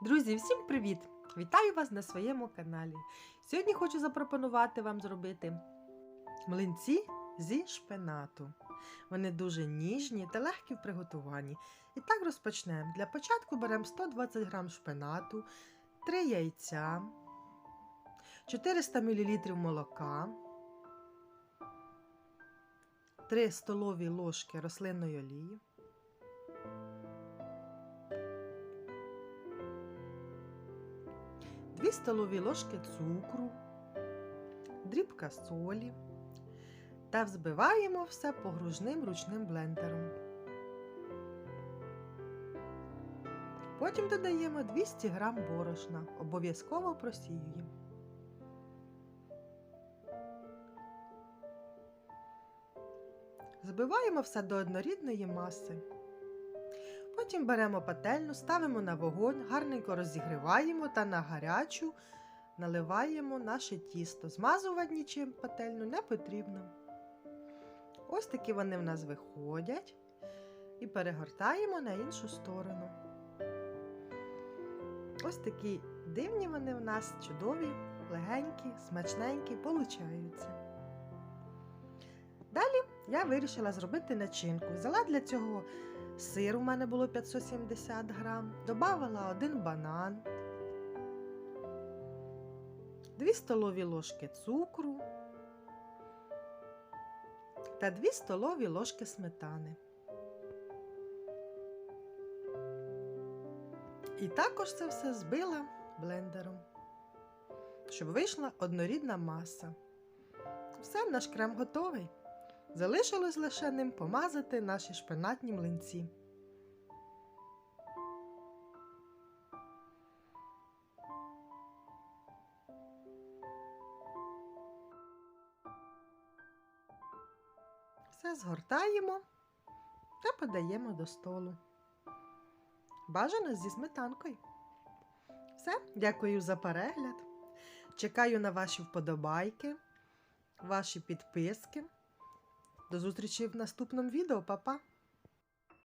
Друзі, всім привіт! Вітаю вас на своєму каналі. Сьогодні хочу запропонувати вам зробити млинці зі шпинату. Вони дуже ніжні та легкі в приготуванні. І так розпочнемо. Для початку беремо 120 г шпинату, 3 яйця, 400 мл молока, 3 столові ложки рослинної олії. Дві столові ложки цукру, дрібка солі та взбиваємо все погружним ручним блендером. Потім додаємо 200 г борошна, обов'язково просіюємо. Збиваємо все до однорідної маси. Потім беремо пательню, ставимо на вогонь, гарненько розігріваємо та на гарячу наливаємо наше тісто. Змазувати нічим пательню не потрібно. Ось такі вони в нас виходять і перегортаємо на іншу сторону. Ось такі дивні вони в нас чудові, легенькі, смачненькі, получаються. Далі я вирішила зробити начинку. Взяла для цього сир, у мене було 570 грам, додавала один банан, 2 столові ложки цукру та 2 столові ложки сметани. І також це все збила блендером, щоб вийшла однорідна маса. Все, наш крем готовий. Залишилось лише ним помазати наші шпинатні млинці. Все згортаємо та подаємо до столу. Бажано зі сметанкою. Все, дякую за перегляд. Чекаю на ваші вподобайки, ваші підписки. До зустрічі в наступному відео, Па-па!